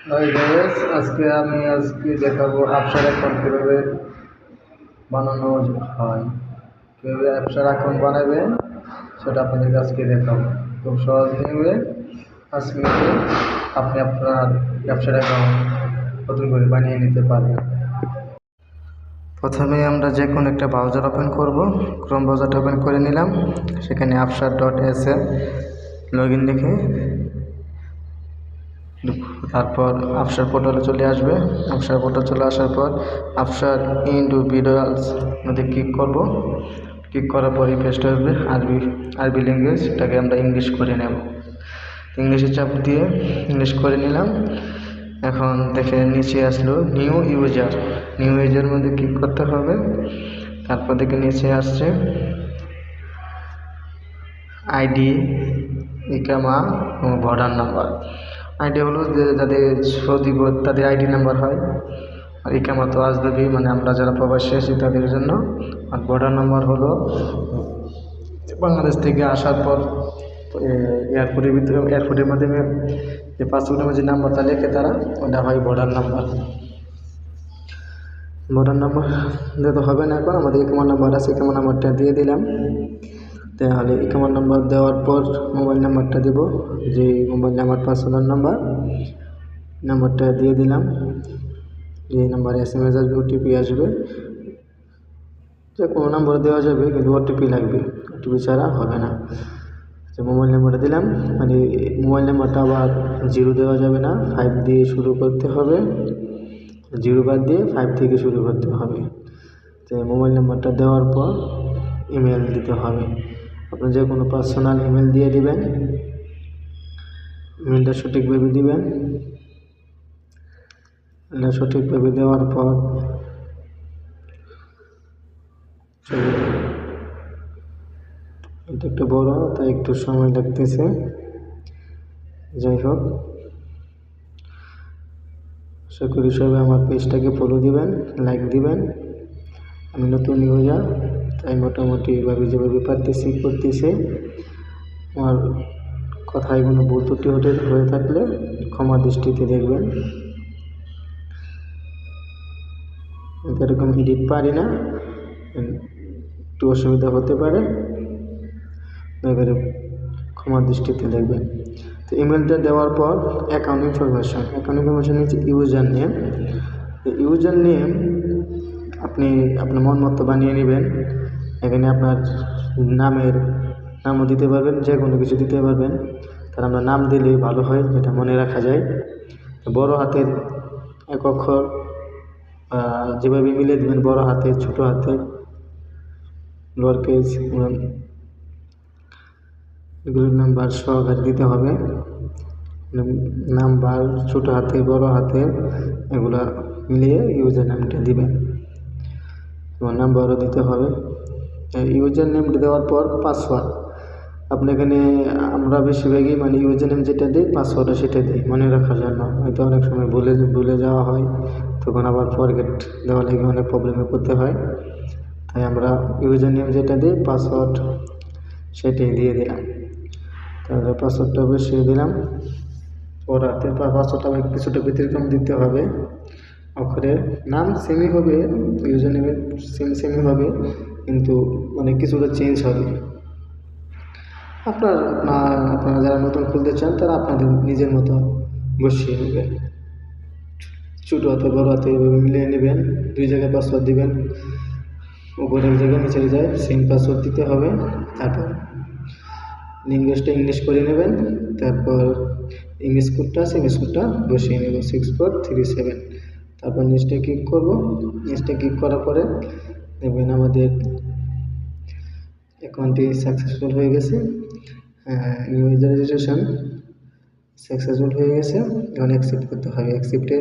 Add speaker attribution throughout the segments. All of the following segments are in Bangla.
Speaker 1: আজকে আমি আজকে দেখাবো আপসার অ্যাকাউন্ট কীভাবে বানানো হয়, কীভাবে অ্যাপসার অ্যাকাউন্ট বানাবেন সেটা আপনাদেরকে আজকে দেখাবো। খুব সহজ পাঁচ মিনিটে আপনি আপনার ব্যবসার অ্যাকাউন্ট নতুন করে বানিয়ে নিতে পারবেন। প্রথমে আমরা যে কোনো একটা ব্রাউজার ওপেন করব। ক্রোম ব্রাউজারটা ওপেন করে নিলাম। সেখানে আপসার dot S A log in লিখে তারপর আফসার পোর্টালে চলে আসবে। আফসার পোর্টাল চলে আসার পর আফসার ইন্টু ভিডিওস মধ্যে ক্লিক করব। ক্লিক করার পরই পেস্ট আসবে আরবি আরবি ল্যাঙ্গুয়েজ এটাকে আমরা ইংলিশ করে নেব। ইংলিশে চাপ দিয়ে ইংলিশ করে নিলাম। এখন দেখে নিচে আসলো নিউ ইউজার নিউ ইউজার মধ্যে ক্লিক করতে হবে। তারপর দেখে নিচে আসছে আইডি ইকামা ও ভোটার নাম্বার আইডি হলো যাদের সৌদি তাদের আইডি নাম্বার হয়। আর ইকামা তো আজদাবি মানে আমরা যারা প্রবাসী আছি, তাদের জন্য। আর ভোটার নাম্বার হলো বাংলাদেশ থেকে আসার পর এয়ারপোর্টের ভিতরে এয়ারপোর্টের মাধ্যমে যে পাসপোর্টের মধ্যে নাম্বারটা লেখে তারা, ওটা হয় ভোটার নাম্বার ভোটার নাম্বার দিয়ে তো হবে না এখন আমাদের ইকামার নাম্বার আছে ইকামার নাম্বারটা দিয়ে দিলাম। তাহলে ইকামার নাম্বার দেওয়ার পর মোবাইল নাম্বারটা দেব। যে মোবাইল নাম্বার পার্সোনাল নাম্বার নাম্বারটা দিয়ে দিলাম। যে নাম্বারে এস এম এস আসবে ওটিপি আসবে। যে কোনো নাম্বার দেওয়া যাবে, কিন্তু ওটিপি লাগবে। ওটিপি ছাড়া হবে না। যে মোবাইল নাম্বারটা দিলাম। মানে মোবাইল নাম্বারটা আবার জিরো দেওয়া যাবে না। ফাইভ দিয়ে শুরু করতে হবে। জিরো বাদ দিয়ে ফাইভ থেকে শুরু করতে হবে। তো মোবাইল নাম্বারটা দেওয়ার পর ইমেল দিতে হবে। আপনি যে কোনো পার্সোনাল ইমেল দিয়ে দিবেন ইমেলটা সঠিকভাবে দিবেন। সঠিকভাবে দেওয়ার পর এটা একটু বড়, তাই একটু সময় লাগতেছে। যাই হোক, আশা করি সবাই আমার পেজটাকে ফলো দিবেন লাইক দিবেন। আমি নতুন ইউজার তাই মোটামুটি এভাবে যেভাবে পারতেছি, করতেছি। আমার কথায় কোনো ভুল ত্রুটি হতে, হয়ে থাকলে ক্ষমা দৃষ্টিতে দেখবেন। এরকম এডিট পারি না, একটু অসুবিধা হতে পারে এবারে ক্ষমা দৃষ্টিতে দেখবেন। তো ইমেলটা দেওয়ার পর অ্যাকাউন্ট ইনফরমেশন অ্যাকাউন্ট ইনফরমেশন হচ্ছে ইউজার নেম ইউজার নেম আপনি আপনার মন মতো বানিয়ে নেবেন। এখানে আপনার নামের নামও দিতে পারবেন, যে কোনো কিছু দিতে পারবেন। তার আমরা নাম দিলে ভালো হয়, যেটা মনে রাখা যায়। বড় হাতের এক অক্ষর যেভাবে মিলে দেবেন, বড় হাতে, ছোট হাতে লোয়ার কেস এগুলোর নাম্বার সহকারে দিতে হবে। নাম্বার, ছোট হাতে, বড় হাতে, এগুলা মিলিয়ে ইউজার নামটা দিবেন। এবং নাম্বারও দিতে হবে। ইউজার নেমটা দেওয়ার পর পাসওয়ার্ড আপনি এখানে আমরা বেশিরভাগই মানে ইউজার নেম যেটা দিই পাসওয়ার্ডও সেটা দিই, মনে রাখার জন্য। হয়তো অনেক সময় ভুলে ভুলে যাওয়া হয়, তখন আবার ফরগেট দেওয়া লাগে অনেক প্রবলেমে পড়তে হয়। তাই আমরা ইউজার নেম যেটা দিই পাসওয়ার্ড সেটাই দিয়ে দিলাম। তাহলে পাসওয়ার্ডটা বসিয়ে দিলাম। ওর হাতে পাসওয়ার্ডটা কিছুটা ব্যতিক্রম দিতে হবে। অক্ষরের নাম সেমই হবে ইউজার নেমের সেম সেমই হবে, কিন্তু মানে কিছুটা চেঞ্জ হবে। আপনার আপনারা যারা নতুন খুলতে চান, তারা আপনাদের নিজের মতো বসিয়ে নেবেন। ছোটো হাতে, বড় হাতে এভাবে মিলিয়ে নেবেন, দুই জায়গায় পাসওয়ার্ড দিবেন, উপরে এক জায়গায় নিচে যায় সেম পাসওয়ার্ড দিতে হবে, তারপর ল্যাঙ্গুয়েজটা ইংলিশ করে নেবেন, তারপর ইংলিশ কোডটা সেমিস কোডটা বসিয়ে নেব সিক্স ফোর থ্রি সেভেন তারপর নেক্সটে ক্লিক করব। নেক্সটে ক্লিক করার পরে দেখবেন আমাদের অ্যাকাউন্টটি সাকসেসফুল হয়ে গেছে। ইউজার রেজিস্ট্রেশন সাকসেসফুল হয়ে গেছে। এখন অ্যাকসেপ্ট করতে হবে। অ্যাকসেপ্টে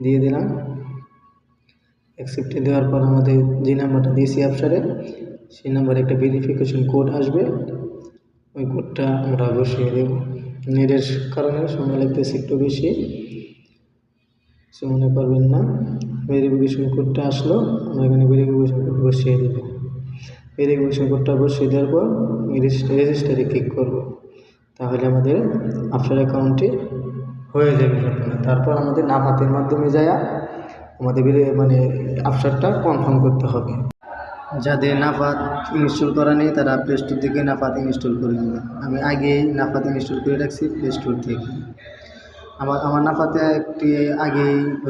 Speaker 1: দিয়ে দিলাম। অ্যাকসেপ্টে দেওয়ার পর আমাদের যে নাম্বারটা দিয়েছি অ্যাপসারে সেই নাম্বারে একটা ভেরিফিকেশন কোড আসবে। ওই কোডটা আমরা বসিয়ে দেব। নেটের কারণে সময় লাগতেছে একটু বেশি। সে মনে করবেন না। ভেরিফিকেশন কোডটা আসলো, আমরা এখানে ভেরিফিকেশন কোড বসিয়ে দেবো। ভেরিফিকেশন কোডটা বসিয়ে দেওয়ার পর রেজিস্টারে ক্লিক করব। তাহলে আমাদের আফটার অ্যাকাউন্টটি হয়ে যাবে তারপর আমাদের নাফাতের মাধ্যমে যায়, আমাদের মানে আপসারটা কনফার্ম করতে হবে। যাদের নাফাত ইনস্টল করা নেই, তারা প্লে স্টোর থেকে নাফাত ইনস্টল করে নেবে। আমি আগেই নাফাত ইনস্টল করে রাখছি প্লে স্টোর থেকে। আমার আমার নাফাতে একটি লগ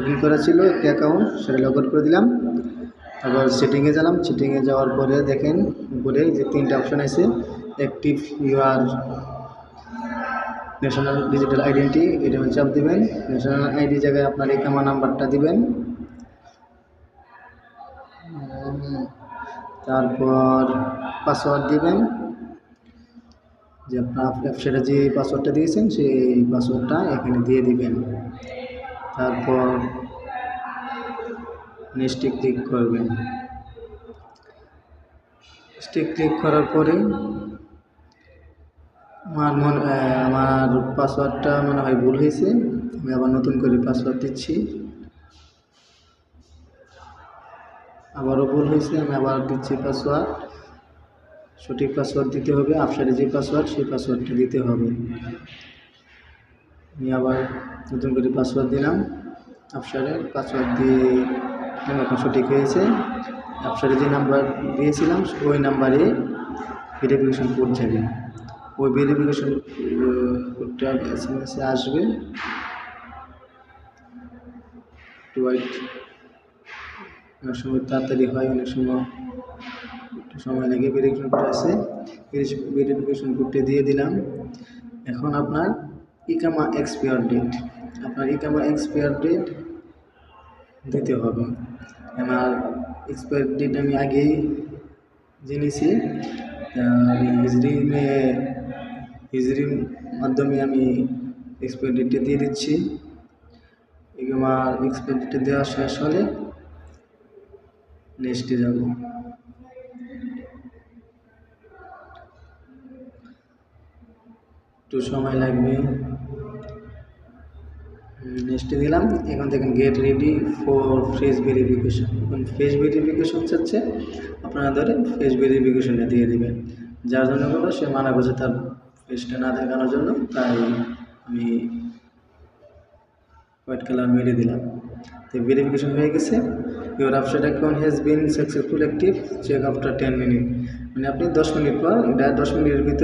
Speaker 1: ইন করা ছিল, একটি অ্যাকাউন্ট সেটা লগ করে দিলাম। তারপর সেটিংয়ে গেলাম সেটিংয়ে যাওয়ার পরে দেখেন উপরে যে তিনটা অপশান আছে active your national digital identity এটা চাপ দিবেন। ন্যাশনাল আইডি জায়গায় আপনার এই কামা নাম্বারটা দিবেন। তারপর পাসওয়ার্ড দিবেন। যে আপনার ওয়েবসাইটে যে পাসওয়ার্ডটা দিয়েছেন, সেই পাসওয়ার্ডটা এখানে দিয়ে দিবেন। তারপর নেক্সটে ক্লিক করবেন। নেক্সটে ক্লিক করার পরে আমার মনে আমার পাসওয়ার্ডটা মনে হয় ভুল হয়েছে, আমি আবার নতুন করে পাসওয়ার্ড দিচ্ছি। আবারও ভুল হয়েছে, আমি আবার দিচ্ছি পাসওয়ার্ড সঠিক পাসওয়ার্ড দিতে হবে আপসারে যে পাসওয়ার্ড সেই পাসওয়ার্ডটা দিতে হবে। আমি আবার নতুন করে পাসওয়ার্ড দিলাম আপসারে পাসওয়ার্ড দিয়ে এখন সঠিক হয়েছে। আপসারে যে নাম্বার দিয়েছিলাম, ওই নাম্বারে ভেরিফিকেশন কোড যাবে। ওই ভেরিফিকেশন কোডটা এস এম এসে আসবে। ওয়াইট অনেক সময় তাড়াতাড়ি হয়, অনেক সময় একটু সময় লাগে ভেরিফিকেশন কোড আসে। ভেরিফিকেশন কোডটা দিয়ে দিলাম। এখন আপনার ইকামা এক্সপায়ার ডেট আপনার ইকামা এক্সপায়ার ডেট দিতে হবে। আমার এক্সপায়ার ডেট আমি আগেই জেনেছি। আমি হিজড়ি মে হিজড়ির মাধ্যমে আমি এক্সপায়ার ডেটটা দিয়ে দিচ্ছি। আমার এক্সপায়ার ডেটটা দেওয়া শেষ হলে নেক্সটে যাব। একটু সময় লাগবে। নেক্সটে দিলাম এখন দেখেন get ready for face verification এখন ফেস ভেরিফিকেশন চাচ্ছে আপনারা ধরে ফেস ভেরিফিকেশনটা দিয়ে দিবেন। যার জন্য করল সে মানা করছে তার ফেসটা না দেখানোর জন্য। তাই আমি হোয়াইট কালার মেরে দিলাম। ভেরিফিকেশন হয়ে গেছে। Your আপসাইট account has been successful active check after ten minute মানে আপনি দশ মিনিট পর দশ মিনিটের ভিতরে